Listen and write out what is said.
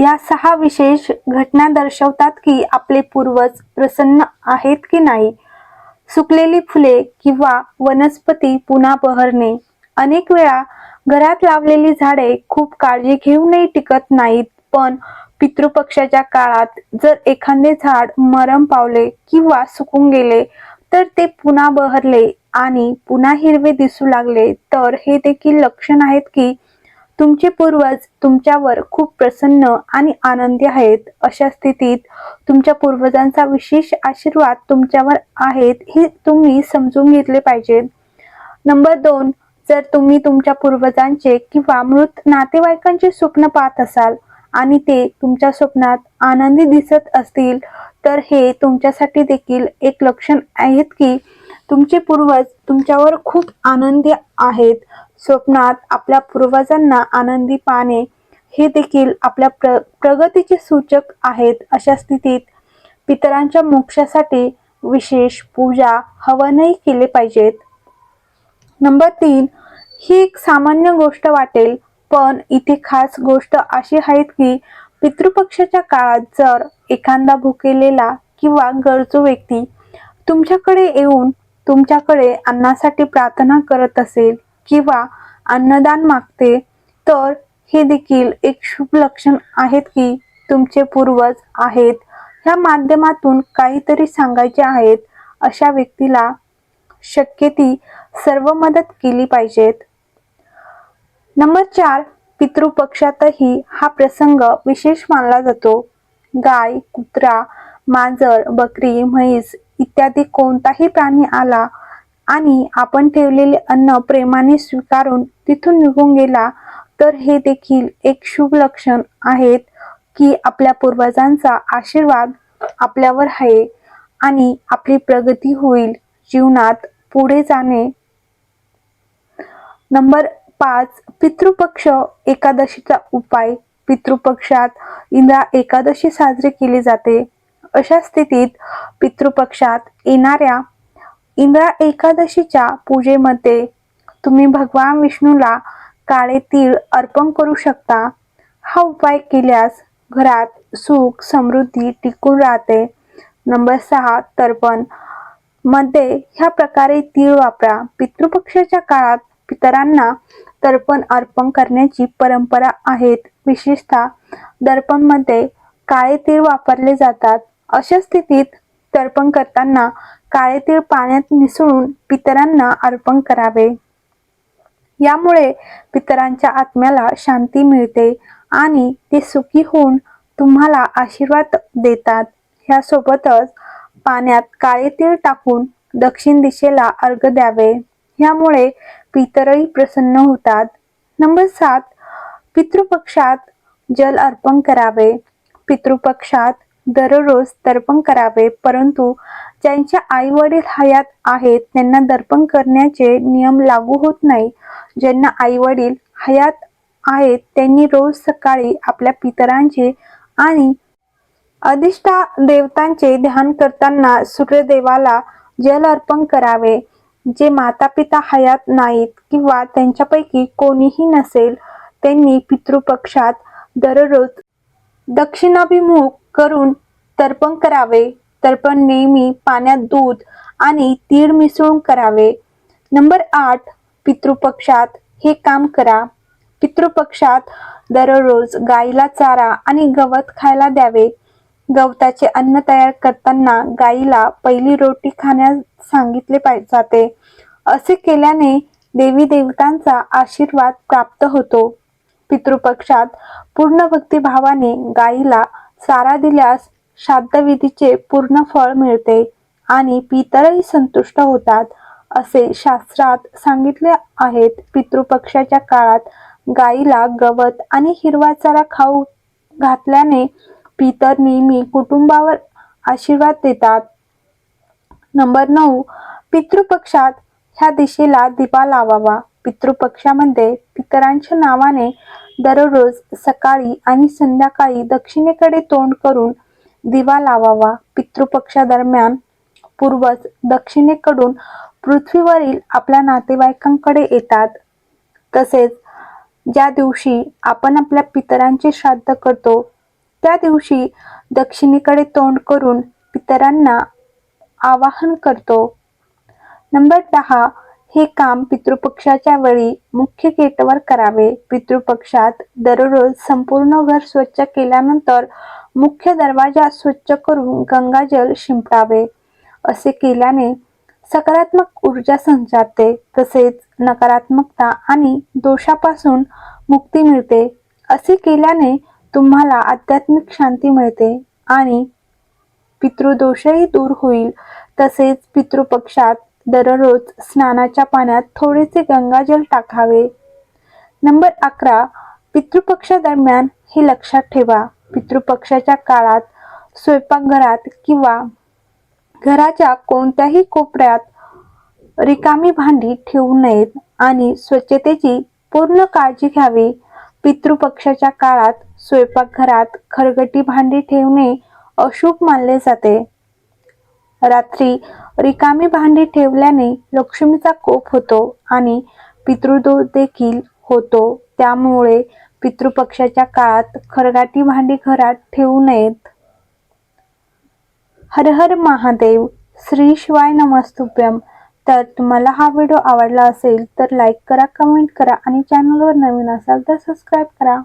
या सहा विशेष घटना दर्शवतात की आपले पूर्वज प्रसन्न आहेत की नाही? सुकलेली फुले किंवा वनस्पती पुन्हा बहरणे. अनेक वेळा घरात लावलेली झाडे खूप काळजी घेऊनही टिकत नाहीत पण पितृपक्षाच्या काळात जर एखादे झाड मरम पावले किंवा सुकून गेले तर ते पुन्हा बहरले आणि पुन्हा हिरवे दिसू लागले तर हे देखील लक्षण आहेत की तुमचे पूर्वज तुमच्यावर खूप प्रसन्न आणि आनंदी आहेत. अशा स्थितीत तुमच्या पूर्वजांचा विशेष आशीर्वाद तुमच्यावर आहेत हे तुम्ही समजून घेतले पाहिजे. नंबर दोन जर तुम्ही तुमच्या पूर्वजांचे किंवा मृत नातेवाईकांचे स्वप्न पाहत असाल आणि ते तुमच्या स्वप्नात आनंदी दिसत असतील तर हे तुमच्यासाठी देखील एक लक्षण आहेत की तुमचे पूर्वज तुमच्यावर खूप आनंदी आहेत. स्वप्नात आपल्या पूर्वजांना आनंदी पाहणे हे देखील आपल्या प्र प्रगतीचे सूचक आहेत. अशा स्थितीत पितरांच्या मोक्षासाठी विशेष पूजा हवनही केले पाहिजेत. नंबर तीन ही एक सामान्य गोष्ट वाटेल पण इथे खास गोष्ट अशी आहेत की पितृपक्षाच्या काळात जर एखादा भुकेलेला किंवा गरजू व्यक्ती तुमच्याकडे येऊन तुमच्याकडे अन्नासाठी प्रार्थना करत असेल किंवा अन्नदान मागते तर हे देखील एक शुभ लक्षण आहेत की तुमचे पूर्वज आहेत. ह्या माध्यमातून काहीतरी सांगायचे आहेत अशा व्यक्तीला शक्य ती सर्व मदत केली पाहिजेत. नंबर चार पितृपक्षातही हा प्रसंग विशेष मानला जातो. गाय कुत्रा मांजर बकरी म्हैस इत्यादी कोणताही प्राणी आला आणि आपण ठेवलेले अन्न प्रेमाने स्वीकारून तिथून निघून गेला तर हे देखील एक शुभ लक्षण आहेत की आपल्या पूर्वजांचा आशीर्वाद आपल्यावर आहे आणि आपली प्रगती होईल जीवनात पुढे जाणे. नंबर पाच पितृपक्ष एकादशीचा उपाय. पितृपक्षात इंद्रा एकादशी साजरी केली जाते. अशा स्थितीत पितृपक्षात येणाऱ्या इंद्रा एकादशीच्या पूजेमध्ये तुम्ही भगवान विष्णूला काळे तीळ अर्पण करू शकता. हा उपाय केल्यास घरात सुख समृद्धी टिकून राहते. नंबर सहा तर्पण. मध्ये ह्या प्रकारे तीळ वापरा. पितृपक्षाच्या काळात पितरांना तर्पण अर्पण करण्याची परंपरा आहेत. विशेषतः दर्पणमध्ये काळे तीळ वापरले जातात. अशा स्थितीत तर्पण करताना काळे तीळ पाण्यात मिसळून पितरांना अर्पण करावे. यामुळे पितरांच्या आत्म्याला शांती मिळते आणि ते सुखी होऊन तुम्हाला आशीर्वाद देतात. ह्यासोबतच पाण्यात काळे तीळ टाकून दक्षिण दिशेला अर्घ द्यावे. ह्यामुळे पितरही प्रसन्न होतात. नंबर सात पितृपक्षात जल अर्पण करावे. पितृपक्षात दररोज दर्पण करावे परंतु ज्यांच्या आई वडील हयात आहेत त्यांना दर्पण करण्याचे नियम लागू होत नाही. ज्यांना आई वडील हयात आहेत त्यांनी रोज सकाळी आपल्या पितरांचे आणि अधिष्ठा देवतांचे ध्यान करताना सूर्यदेवाला जल अर्पण करावे. जे माता पिता हयात नाहीत किंवा त्यांच्यापैकी कोणीही नसेल त्यांनी पितृपक्षात दररोज दक्षिणाभिमुख करून तर्पण करावे. तर्पण नेहमी पाण्यात दूध आणि तीळ मिसळून करावे. नंबर आठ पितृपक्षात हे काम करा. पितृपक्षात दररोज गाईला चारा आणि गवत खायला द्यावे. गवताचे अन्न तयार करताना गाईला पहिली रोटी खाण्यास सांगितले पाहिजे जाते. असे केल्याने देवी देवतांचा आशीर्वाद प्राप्त होतो. पितृपक्षात पूर्ण भक्तिभावाने गाईला चारा दिल्यास श्राद्धविधीचे पूर्ण फळ मिळते आणि पितरही संतुष्ट होतात असे शास्त्रात सांगितले आहेत. पितृपक्षाच्या काळात गाईला गवत आणि हिरवा चारा खाऊ घातल्याने पितर नेहमी कुटुंबावर आशीर्वाद देतात. नंबर नऊ पितृपक्षात ह्या दिशेला दिपा लावावा. पितृपक्षामध्ये पितरांच्या नावाने दररोज सकाळी आणि संध्याकाळी दक्षिणेकडे तोंड करून दिवा लावावा. पितृपक्षादरम्यान पूर्वज दक्षिणेकडून पृथ्वीवरील आपल्या नातेवाईकांकडे येतात. तसेच ज्या दिवशी आपण आपल्या पितरांचे श्राद्ध करतो त्या दिवशी दक्षिणेकडे तोंड करून पितरांना आवाहन करतो. नंबर दहा हे काम पितृपक्षाच्या वेळी मुख्य गेटवर करावे. पितृपक्षात दररोज संपूर्ण घर स्वच्छ केल्यानंतर मुख्य दरवाजा स्वच्छ करून गंगाजल शिंपडावे. असे केल्याने सकारात्मक ऊर्जा संचारते तसेच नकारात्मकता आणि दोषापासून मुक्ती मिळते. असे केल्याने तुम्हाला आध्यात्मिक शांती मिळते आणि पितृदोषही दूर होईल. तसेच पितृपक्षात दररोज स्नानाच्या पाण्यात थोडेसे गंगाजल टाकावे. नंबर अकरा पितृपक्षादरम्यान हे लक्षात ठेवा. पितृपक्षाच्या काळात स्वयंपाकघरात किंवा घराच्या कोणत्याही कोपऱ्यात रिकामी भांडी ठेवू नयेत आणि स्वच्छतेची पूर्ण काळजी घ्यावी. पितृपक्षाच्या काळात स्वयंपाकघरात खरगटी भांडी ठेवणे अशुभ मानले जाते. रात्री रिकामी भांडी ठेवल्याने लक्ष्मीचा कोप होतो आणि पितृदोष देखील होतो. त्यामुळे पितृपक्षाच्या काळात खरगाटी भांडी घरात ठेवू नयेत. हर हर महादेव श्री शिवाय नमस्तुभ्यम. तर तुम्हाला हा व्हिडिओ आवडला असेल तर लाईक करा कमेंट करा आणि चॅनलवर नवीन असाल तर सबस्क्राईब करा.